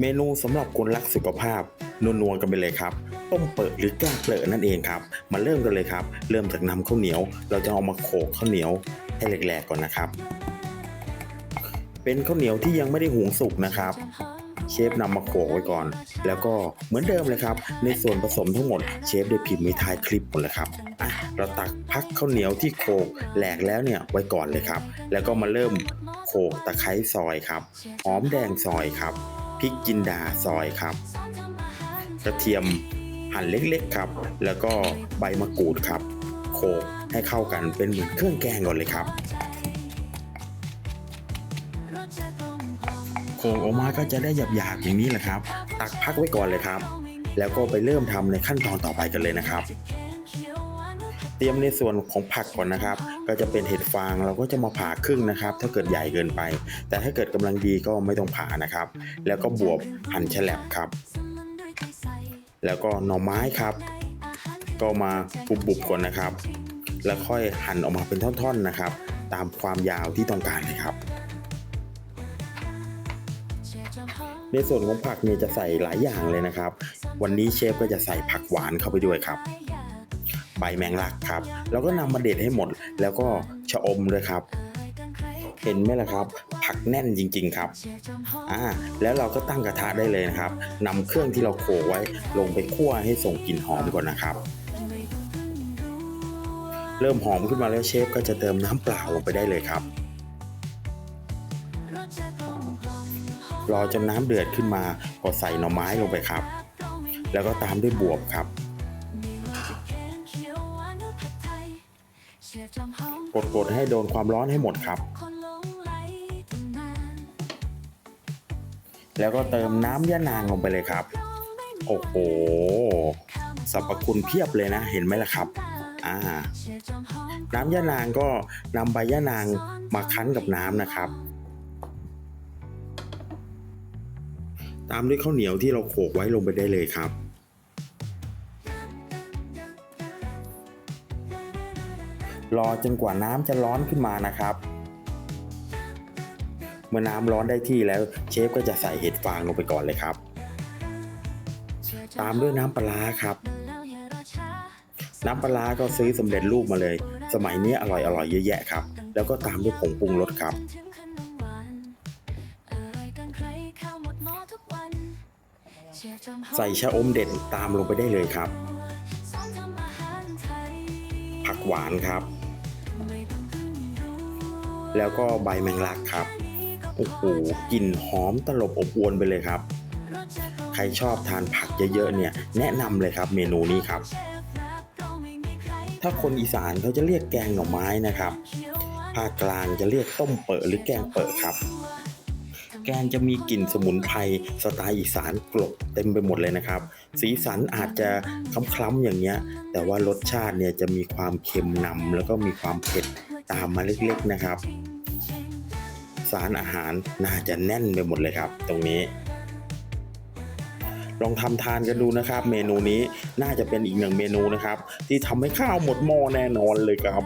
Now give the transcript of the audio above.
เมนูสำหรับคนรักสุขภาพนัวๆกันไปเลยครับต้มเปิดหรือแกงเปิดนั่นเองครับ มาเริ่มกันเลยครับ เริ่มจากนำข้าวเหนียว เราจะเอามาโขกข้าวเหนียวให้แหลกๆก่อนนะครับ เป็นข้าวเหนียวที่ยังไม่ได้หุงสุกนะครับเชฟนำมาโขกไว้ก่อน แล้วก็เหมือนเดิมเลยครับ ในส่วนผสมทั้งหมดเชฟได้พิมพ์ไว้ท้ายคลิปหมดเลยครับอะเราตักพักข้าวเหนียวที่โขกแหลกแล้วเนี่ยไว้ก่อนเลยครับ แล้วก็มาเริ่มโขกตะไคร้ซอยครับหอมแดงซอยครับ พริกจินดาซอยครับ กระเทียมหั่นเล็กๆครับ แล้วก็ใบมะกรูดครับ โขลกให้เข้ากันเป็นเหมือนเครื่องแกงก่อนเลยครับ โขลกออกมาก็จะได้หยาบๆอย่างนี้แหละครับ ตักพักไว้ก่อนเลยครับ แล้วก็ไปเริ่มทำในขั้นตอนต่อไปกันเลยนะครับ ตรียมในส่วนของผักก่อนนะครับ ก็จะเป็นเห็ดฟางเราก็จะมาผ่าครึ่งนะครับ ถ้าเกิดใหญ่เกินไป แต่ถ้าเกิดกำลังดีก็ไม่ต้องผ่านะครับ แล้วก็บวบหั่นแฉลบครับ แล้วก็หน่อไม้ครับ ก็มาบุบๆก่อนนะครับ แล้วค่อยหั่นออกมาเป็นท่อนๆนะครับ ตามความยาวที่ต้องการเลยครับในส่วนของผักเนี่ยจะใส่หลายอย่างเลยนะครับ วันนี้เชฟก็จะใส่ผักหวานเข้าไปด้วยครับ ใบแมงลักครับ แล้วก็นำมาเด็ดให้หมด แล้วก็ชะอมด้วยครับ เห็นไหมล่ะครับ ผักแน่นจริง ๆครับอ่าแล้วเราก็ตั้งกระทะได้เลยนะครับนำเครื่องที่เราโขลกไว้ลงไปคั่วให้ส่งกลิ่นหอมก่อนนะครับ เริ่มหอมขึ้นมาแล้วเชฟก็จะเติมน้ำเปล่าลงไปได้เลยครับรอจนน้ำเดือดขึ้นมาก็ใส่หน่อไม้ลงไปครับ แล้วก็ตามด้วยบวบครับ กดๆให้โดนความร้อนให้หมดครับ แล้วก็เติมน้ำย่านางลงไปเลยครับ โอ้โหสรรพคุณเพียบเลยนะเห็นไหมล่ะครับอ่าน้ำย่านางก็นำใบย่านางมาคั้นกับน้ำนะครับ ตามด้วยข้าวเหนียวที่เราโขกไว้ลงไปได้เลยครับ รอจนกว่าน้ำจะร้อนขึ้นมานะครับ เมื่อน้ำร้อนได้ที่แล้วเชฟก็จะใส่เห็ดฟางลงไปก่อนเลยครับ ตามด้วยน้ำปลาครับ น้ำปลาร้าก็ซื้อสำเร็จรูปมาเลย สมัยนี้อร่อยอร่อยเยอะแยะครับ แล้วก็ตามด้วยผงปรุงรสครับใส่ชะอมเด็ดตามลงไปได้เลยครับ ผักหวานครับ แล้วก็ใบแมงลักครับ โอ้โหกลิ่นหอมตลบอบอวนไปเลยครับ ใครชอบทานผักเยอะๆเนี่ยแนะนำเลยครับเมนูนี้ครับ ถ้าคนอีสานเขาจะเรียกแกงหน่อไม้นะครับภาคกลางจะเรียกต้มเปิดหรือแกงเปิดครับ แกงจะมีกลิ่นสมุนไพรสไตล์อีสานกลบเต็มไปหมดเลยนะครับ สีสันอาจจะคล้ำๆอย่างเงี้ย แต่ว่ารสชาติเนี่ยจะมีความเค็มนำแล้วก็มีความเผ็ด ตามมาเล็กๆนะครับ สารอาหารน่าจะแน่นไปหมดเลยครับ ตรงนี้ ลองทำทานกันดูนะครับ เมนูนี้น่าจะเป็นอีกหนึ่งเมนูนะครับ ที่ทำให้ข้าวหมดหม้อแน่นอนเลยครับ